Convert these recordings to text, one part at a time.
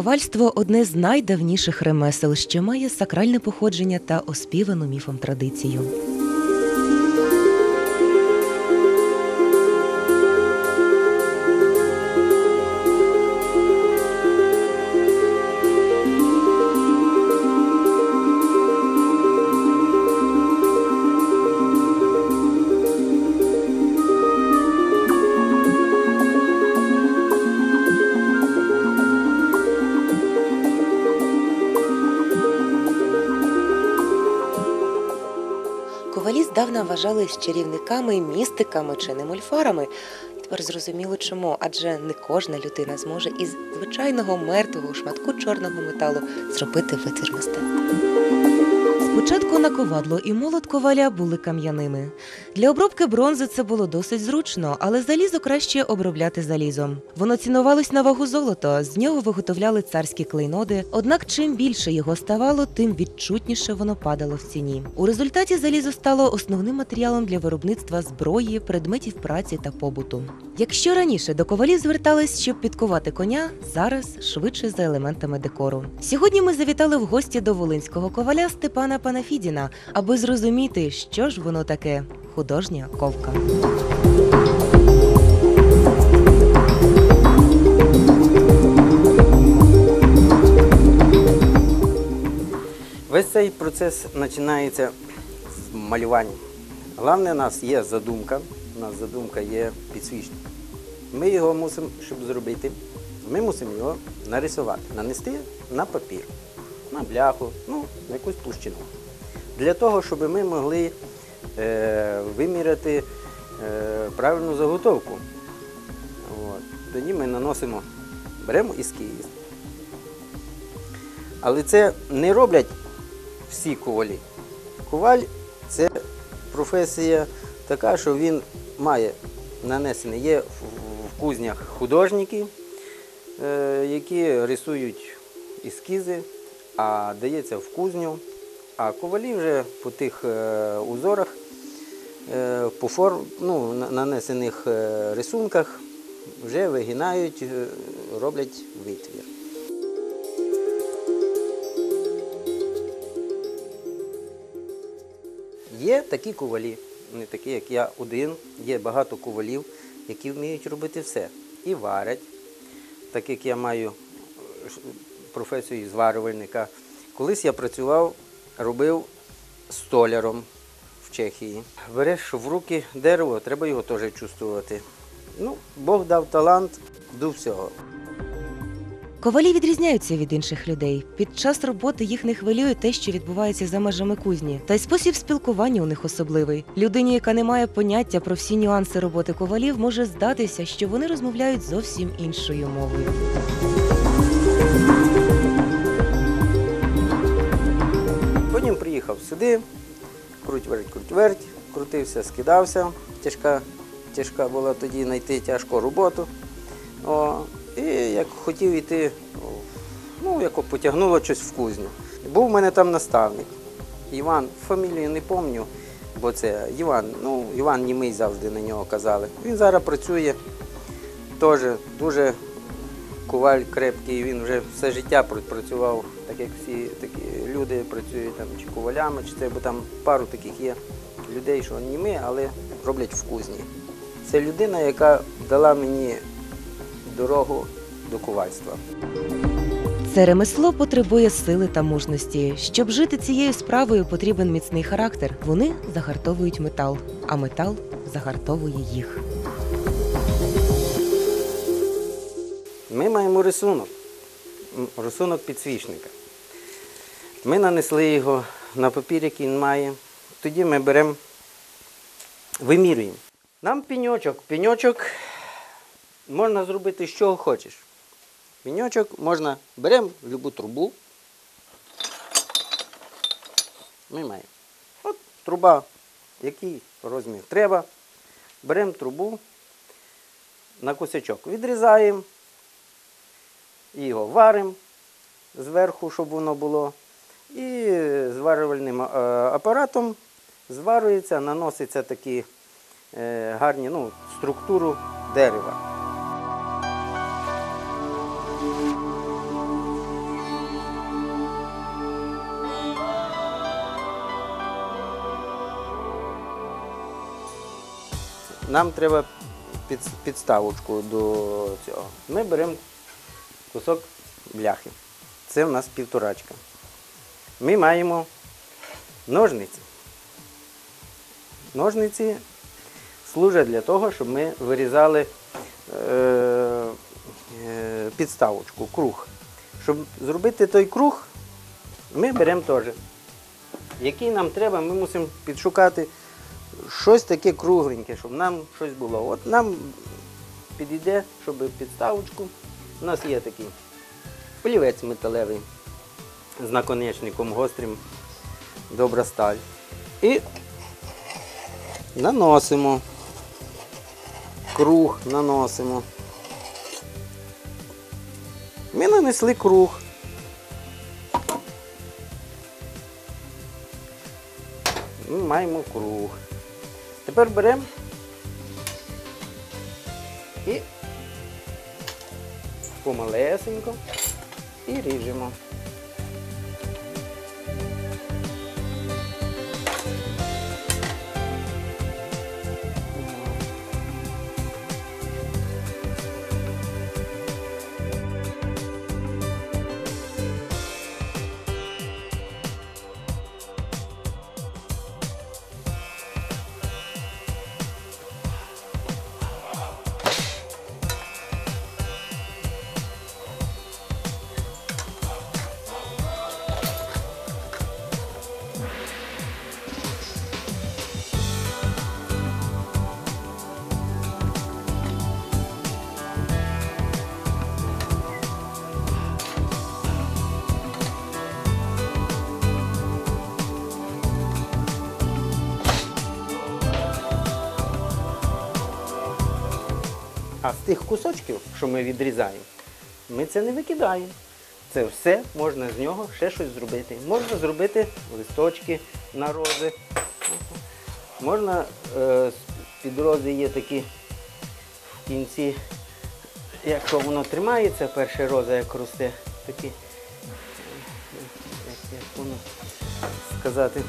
Ковальство одне з найдавніших ремесел, що має сакральне походження та оспівану міфом традицію. Вважались чарівниками, містиками чи немольфарами. Тепер зрозуміло чому, адже не кожна людина зможе із звичайного мертвого шматку чорного металу зробити витвір мистецтва. Спочатку наковадло і молот коваля були кам'яними. Для обробки бронзи це було досить зручно, але залізо краще обробляти залізом. Воно цінувалось на вагу золота, з нього виготовляли царські клейноди. Однак, чим більше його ставало, тим відчутніше воно падало в ціні. У результаті залізо стало основним матеріалом для виробництва зброї, предметів праці та побуту. Якщо раніше до ковалів звертались, щоб підкувати коня, зараз швидше за елементами декору. Сьогодні ми завітали в гості до волинського коваля Степана Панафідіна, аби зрозуміти, що ж воно таке художня ковка. Весь цей процес починається з малювання. Головне, у нас є задумка, у нас задумка є підсвічник. Ми його мусимо, щоб зробити, ми мусимо його нарисувати, нанести на папір, на бляху, ну, на якусь площину. Для того, щоб ми могли е, виміряти е, правильну заготовку. От. Тоді ми наносимо, беремо ескіз. Але це не роблять всі ковалі. Коваль це професія така, що він має нанесений. Є в в кузнях художники, е, які рисують ескізи, а дається в кузню. А ковалі вже по тих е, узорах, е, по форм, ну, на- нанесених е, рисунках вже вигинають, роблять витвір. Є такі ковалі, не такі, як я один. Є багато ковалів, які вміють робити все. І варять, так як я маю професію зварювальника. Колись я працював, робив столяром в Чехії. Береш в руки дерево, треба його теж чувствувати. Ну, Бог дав талант до всього. Ковалі відрізняються від інших людей. Під час роботи їх не хвилює те, що відбувається за межами кузні. Та й спосіб спілкування у них особливий. Людині, яка не має поняття про всі нюанси роботи ковалів, може здатися, що вони розмовляють зовсім іншою мовою. Приїхав сюди, круть верть, круть верть, крутився, скидався. Тяжка, тяжка була тоді знайти тяжку роботу. О, і як хотів йти, ну, як потягнуло щось в кузню. Був у мене там наставник. Іван, фамілію не пам'ятаю, бо це Іван, ну, Іван Німий завжди на нього казали. Він зараз працює теж дуже коваль крепкий, він вже все життя працював, так як всі такі люди працюють там чи ковалями, чи це, бо там пару таких є людей, що німи, але роблять в кузні. Це людина, яка дала мені дорогу до ковальства. Це ремесло потребує сили та мужності. Щоб жити цією справою, потрібен міцний характер. Вони загартовують метал, а метал загартовує їх. Ми маємо рисунок, рисунок підсвічника. Ми нанесли його на папір, який він має. Тоді ми беремо, вимірюємо. Нам пеньочок. Пеньочок можна зробити з чого хочеш. Пеньочок можна беремо любу трубу. Ми маємо. От труба, який розмір треба. Беремо трубу на косячок, відрізаємо його варимо зверху, щоб воно було. І зварювальним е, апаратом зварюється, наноситься такі е, гарні ну, структуру дерева. Нам треба під, підставочку до цього. Ми беремо кусок бляхи. Це в нас півторачка. Ми маємо ножниці. Ножниці служать для того, щоб ми вирізали е, е, підставочку, круг. Щоб зробити той круг, ми беремо теж. Який нам треба, ми мусимо підшукати щось таке кругленьке, щоб нам щось було. От нам підійде, щоб підставочку. У нас є такий олівець металевий з наконечником гострим, добра сталь. І наносимо. Круг наносимо. Ми нанесли круг. Ми маємо круг. Тепер беремо і помалесенько і ріжемо. А з тих кусочків, що ми відрізаємо, ми це не викидаємо. Це все можна з нього ще щось зробити. Можна зробити листочки на рози. Можна е, під рози є такі в кінці, якщо воно тримається, перша роза як росте, такі, як, воно сказати,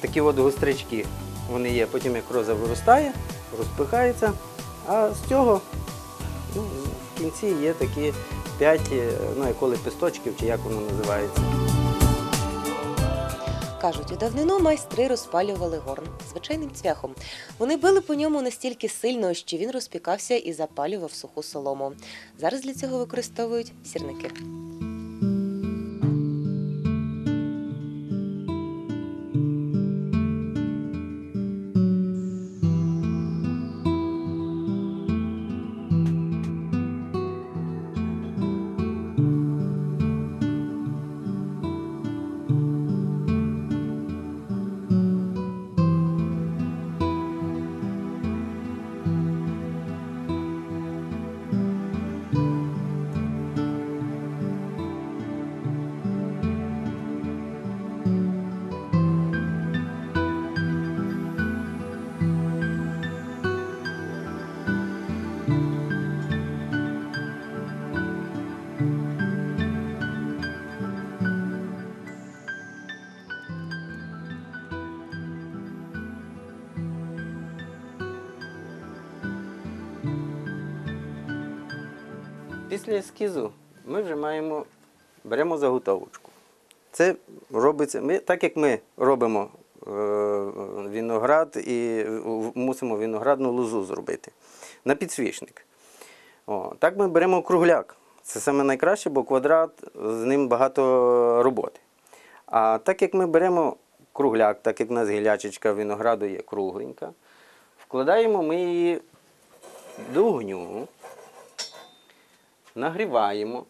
такі от гострячки вони є. Потім як роза виростає, розпихається, а з цього ну, в кінці є такі 5 ну, як лепесточків, чи як воно називається. Кажуть, у давнину майстри розпалювали горн звичайним цвяхом. Вони били по ньому настільки сильно, що він розпікався і запалював суху солому. Зараз для цього використовують сірники. Після ескізу ми вже маємо, беремо заготовочку. Це робиться, ми, так як ми робимо е, виноград і мусимо виноградну лозу зробити на підсвічник. О, так ми беремо кругляк. Це саме найкраще, бо квадрат з ним багато роботи. А так як ми беремо кругляк, так як в нас гілячечка винограду є кругленька, вкладаємо ми її до огню, нагріваємо.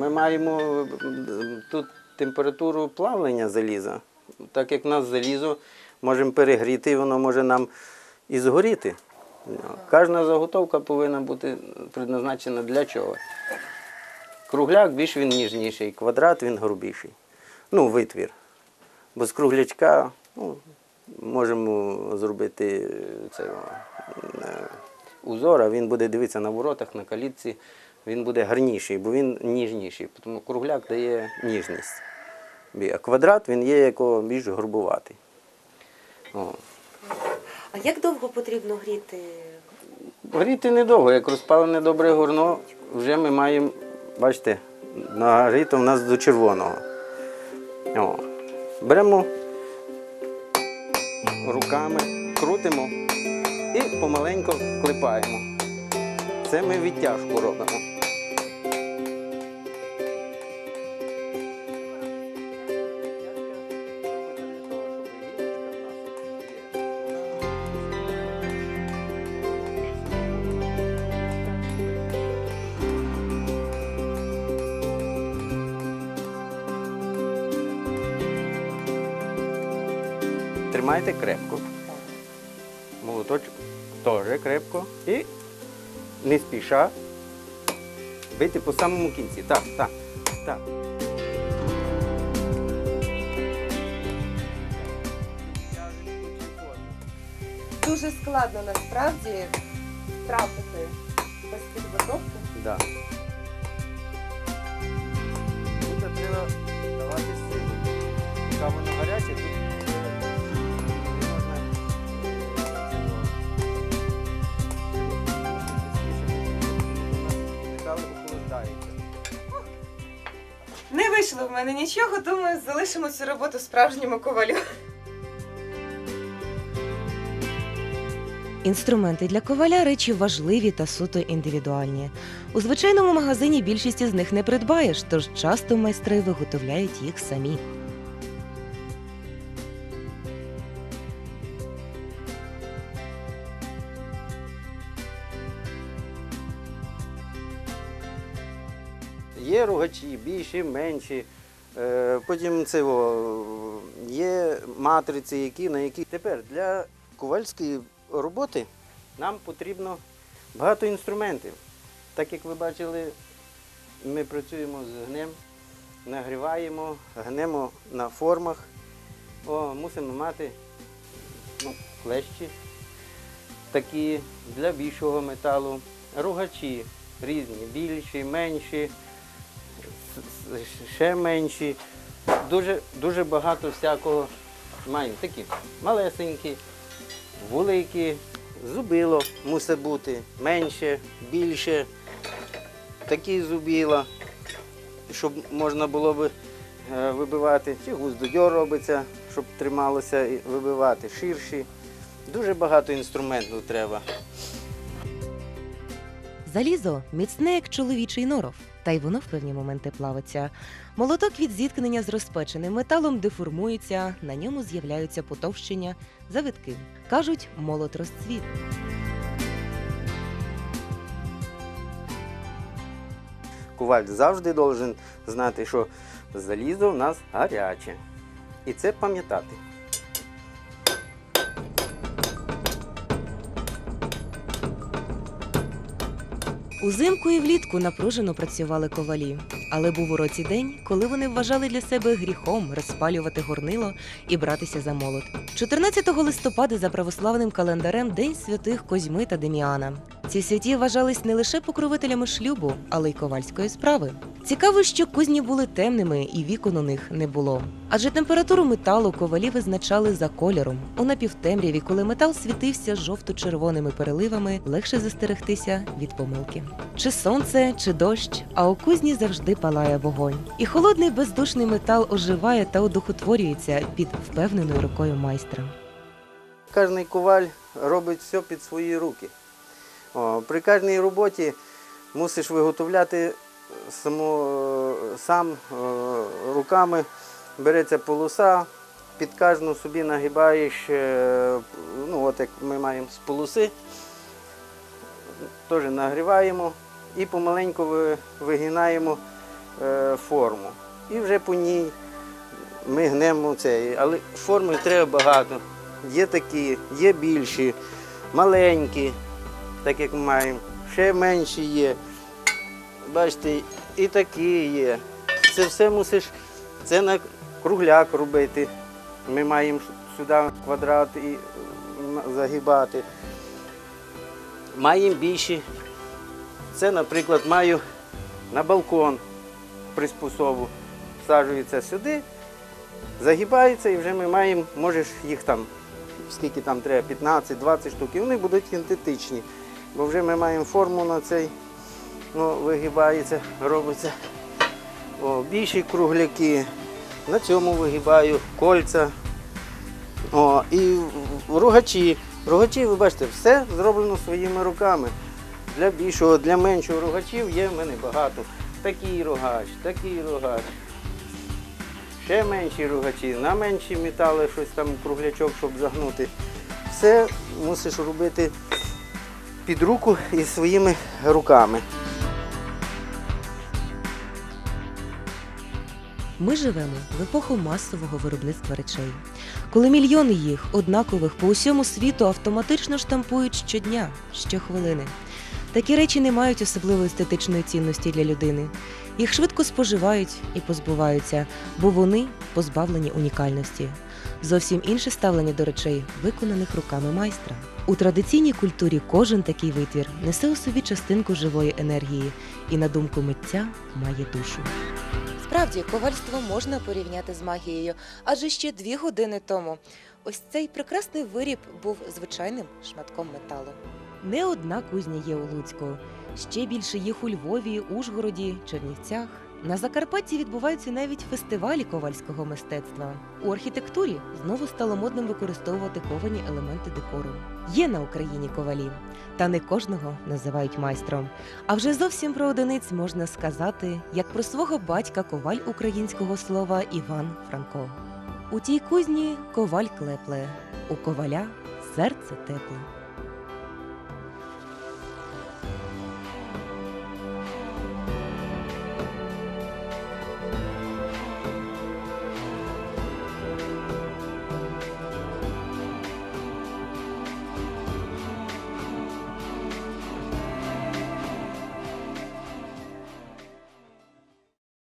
Ми маємо тут температуру плавлення заліза. Так як нас залізо можемо перегріти, і воно може нам і згоріти. Кожна заготовка повинна бути предназначена для чого? Кругляк більш він ніжніший, квадрат він грубіший. Ну, витвір. Бо з круглячка ну, можемо зробити це, е, узор, а він буде дивитися на воротах, на калітці, він буде гарніший, бо він ніжніший. Тому кругляк дає ніжність. А квадрат він є якого більш грубуватий. О. А як довго потрібно гріти? Гріти недовго, як розпалене добре горно, вже ми маємо, бачите, нагріто в нас до червоного. О. Беремо руками, крутимо і помаленько клепаємо. Це ми відтяжку робимо. Тримайте крепко. Молоточок теж крепко. І не спіша. Бити по самому кінці. Так, так, так. Дуже складно насправді трапити без підготовки. Да. Тут треба давати силу. Поки воно гаряче, вийшло в мене нічого, думаю, залишимо цю роботу справжньому ковалю. Інструменти для коваля речі важливі та суто індивідуальні. У звичайному магазині більшість із них не придбаєш, тож часто майстри виготовляють їх самі. Більші, менші. Е, Потім це є матриці, які, на які тепер для ковальської роботи нам потрібно багато інструментів. Так як ви бачили, ми працюємо з гнем, нагріваємо, гнемо на формах. О, мусимо мати ну, клещі такі для більшого металу, рогачі різні, більші, менші ще менші. Дуже, дуже багато всякого маємо. Такі малесенькі, великі, зубило мусить бути, менше, більше. Такі зубіла, щоб можна було би е, вибивати. Чи гуздодьор робиться, щоб трималося вибивати, ширші. Дуже багато інструментів треба. Залізо міцне, як чоловічий норов, та й воно в певні моменти плавиться. Молоток від зіткнення з розпеченим металом деформується, на ньому з'являються потовщення, завитки. Кажуть, молот розцвіт. Коваль завжди должен знати, що залізо в нас гаряче. І це пам'ятати. Узимку і влітку напружено працювали ковалі. Але був у році день, коли вони вважали для себе гріхом розпалювати горнило і братися за молот. 14 листопада за православним календарем День святих Козьми та Деміана. Ці святі вважались не лише покровителями шлюбу, але й ковальської справи. Цікаво, що кузні були темними і вікон у них не було. Адже температуру металу ковалі визначали за кольором. У напівтемряві, коли метал світився жовто-червоними переливами, легше застерегтися від помилки. Чи сонце, чи дощ, а у кузні завжди палає вогонь. І холодний бездушний метал оживає та одухотворюється під впевненою рукою майстра. Кожний коваль робить все під свої руки. При кожній роботі мусиш виготовляти само, е, сам е, руками. Береться полоса, під кожну собі нагибаєш, е, ну от як ми маємо з полоси, теж нагріваємо і помаленьку ви- вигинаємо форму. І вже по ній ми гнемо це. Але форми треба багато. Є такі, є більші, маленькі, так як ми маємо, ще менші є. Бачите, і такі є. Це все мусиш, це на кругляк робити. Ми маємо сюди квадрат і загибати. Маємо більші. Це, наприклад, маю на балкон приспособу. Всаджується сюди, загибається і вже ми маємо, можеш їх там, скільки там треба, 15-20 штук, і вони будуть синтетичні. Бо вже ми маємо форму на цей, ну, вигибається, робиться. О, більші кругляки. На цьому вигибаю кольця. О, і рогачі. Рогачі, ви бачите, все зроблено своїми руками. Для більшого, для меншого рогачів є в мене багато. Такий рогач, такий рогач. Ще менші рогачі, на менші метали, щось там круглячок, щоб загнути. Все мусиш робити під руку і своїми руками. Ми живемо в епоху масового виробництва речей, коли мільйони їх однакових по усьому світу автоматично штампують щодня, щохвилини. Такі речі не мають особливої естетичної цінності для людини. Їх швидко споживають і позбуваються, бо вони позбавлені унікальності. Зовсім інше ставлення до речей, виконаних руками майстра. У традиційній культурі кожен такий витвір несе у собі частинку живої енергії і, на думку митця, має душу. Справді, ковальство можна порівняти з магією, адже ще дві години тому ось цей прекрасний виріб був звичайним шматком металу. Не одна кузня є у Луцьку. Ще більше їх у Львові, Ужгороді, Чернівцях. На Закарпатті відбуваються навіть фестивалі ковальського мистецтва. У архітектурі знову стало модним використовувати ковані елементи декору. Є на Україні ковалі, та не кожного називають майстром. А вже зовсім про одиниць можна сказати, як про свого батька коваль українського слова Іван Франко. У тій кузні коваль клепле, у коваля серце тепле.